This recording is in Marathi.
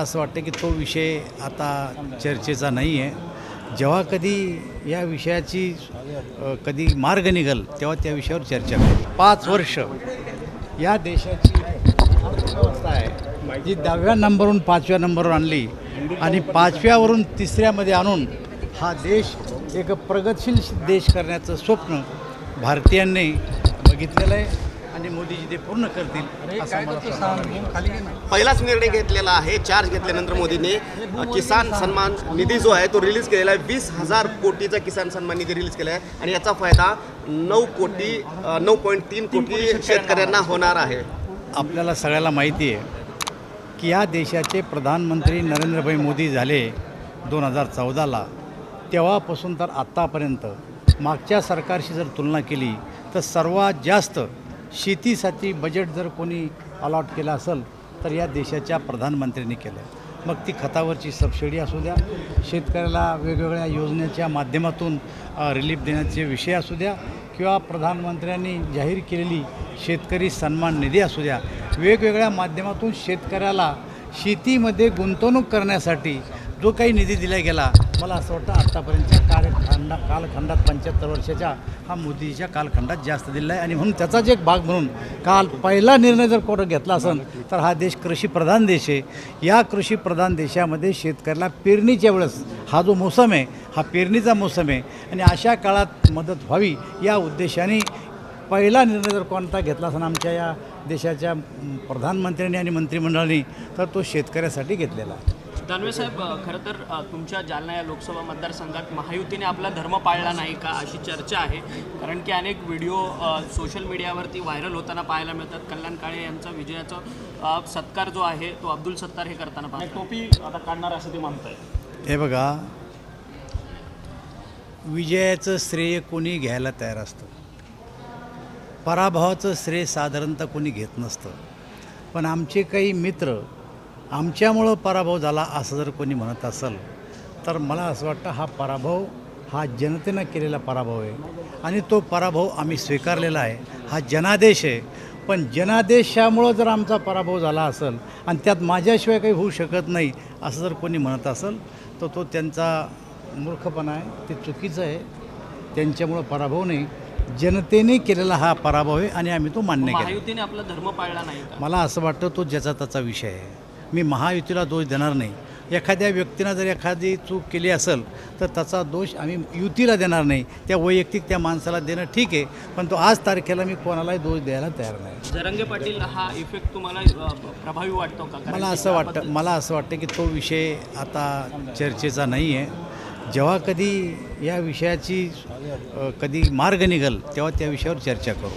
असं वाटतं की तो विषय आता चर्चेचा नाही आहे. जेव्हा कधी या विषयाची कधी मार्ग निघल तेव्हा त्या विषयावर चर्चा करू. पाच वर्ष या देशाची अर्थव्यवस्था आहे. जी दहाव्या नंबरवरून पाचव्या नंबरवर आणली आणि पाचव्यावरून तिसऱ्यामध्ये आणून हा देश एक प्रगतशील देश करण्याचं स्वप्न भारतीयांनी बघितलेलं आहे. आणि मोदीजी ते पूर्ण करतील असं मला वाटतं. पहिलाच निर्णय घेतलेला आहे चार्ज घेतल्यानंतर मोदींनी. अ, किसान सन्मान निधी जो आहे तो रिलीज केलेला आहे. वीस हजार कोटीचा किसान सन्मान निधी रिलीज केला आहे. आणि याचा फायदा नऊ कोटी अ, नऊ पॉईंट तीन कोटी शेतकऱ्यांना होणार आहे. आपल्याला सगळ्याला माहिती आहे की या देशाचे प्रधानमंत्री नरेंद्रभाई मोदी झाले दोन हजार चौदाला. तेव्हापासून तर आत्तापर्यंत मागच्या सरकारशी जर तुलना केली तर सर्वात जास्त शेतीसाठी बजेट जर कोणी अलॉट केलं असेल तर या देशाच्या प्रधानमंत्र्यांनी केलं मग ती खतावरची सबसिडी असू द्या शेतकऱ्याला वेगवेगळ्या योजनेच्या माध्यमातून रिलीफ देण्याचे विषय असू द्या किंवा प्रधानमंत्र्यांनी जाहीर केलेली शेतकरी सन्मान निधी असू द्या वेगवेगळ्या माध्यमातून शेतकऱ्याला शेतीमध्ये गुंतवणूक करण्यासाठी जो काही निधी दिला गेला मला असं वाटतं आत्तापर्यंतच्या कार्यखंडा कालखंडात पंच्याहत्तर वर्षाच्या हा मोदीच्या कालखंडात जास्त दिला आहे. आणि म्हणून त्याचाच एक भाग म्हणून काल पहिला निर्णय जर कोणं घेतला असेल तर हा देश कृषीप्रधान देश आहे. या कृषीप्रधान देशामध्ये शेतकऱ्याला पेरणीच्या वेळेस हा जो मोसम आहे हा पेरणीचा मोसम आहे. आणि अशा काळात मदत व्हावी या उद्देशाने पहिला निर्णय जर कोणता घेतला असेल आमच्या या देशाच्या प्रधानमंत्र्यांनी आणि मंत्रिमंडळाने तर तो शेतकऱ्यासाठी घेतलेला आहे. दानवे साहेब खरं तर तुमच्या जालना या लोकसभा मतदारसंघात महायुतीने आपला धर्म पाळला नाही का अशी चर्चा आहे. कारण की अनेक व्हिडिओ सोशल मीडियावरती व्हायरल होताना पाहायला मिळतात. कल्याण काळे यांचा विजयाचा सत्कार जो आहे तो अब्दुल सत्तार हे करताना पाहतो टोपी आता काढणार असं ते म्हणताय हे बघा विजयाचं श्रेय कोणी घ्यायला तयार असतं? पराभवाचं श्रेय साधारणतः कोणी घेत नसतं. पण आमचे काही मित्र आमच्यामुळं पराभव झाला असं जर कोणी म्हणत असेल तर मला असं वाटतं हा पराभव हा जनतेनं केलेला पराभव आहे. आणि तो पराभव आम्ही स्वीकारलेला आहे. हा जनादेश आहे. पण जनादेशामुळं जर आमचा पराभव झाला असेल आणि त्यात माझ्याशिवाय काही होऊ शकत नाही असं जर कोणी म्हणत असेल तर तो त्यांचा मूर्खपणा आहे ते चुकीचं आहे. त्यांच्यामुळं पराभव नाही. जनतेने केलेला हा पराभव आहे आणि आम्ही तो मान्य केला आपला धर्म पाळला नाही मला असं वाटतं तो ज्याचा त्याचा विषय आहे. मी महायुतीला दोष देणार नाही. एखाद्या व्यक्तीनं जर एखादी चूक केली असेल तर त्याचा दोष आम्ही युतीला देणार नाही. त्या वैयक्तिक त्या माणसाला देणं ठीक आहे पण तो आज तारखेला मी कोणालाही दोष द्यायला तयार नाही. जरंगे पाटील हा इफेक्ट तुम्हाला प्रभावी वाटतो का? मला असं वाटतं मला असं वाटतं की तो विषय आता चर्चेचा नाही आहे. जेव्हा कधी या विषयाची कधी मार्ग निघल तेव्हा त्या विषयावर चर्चा करू.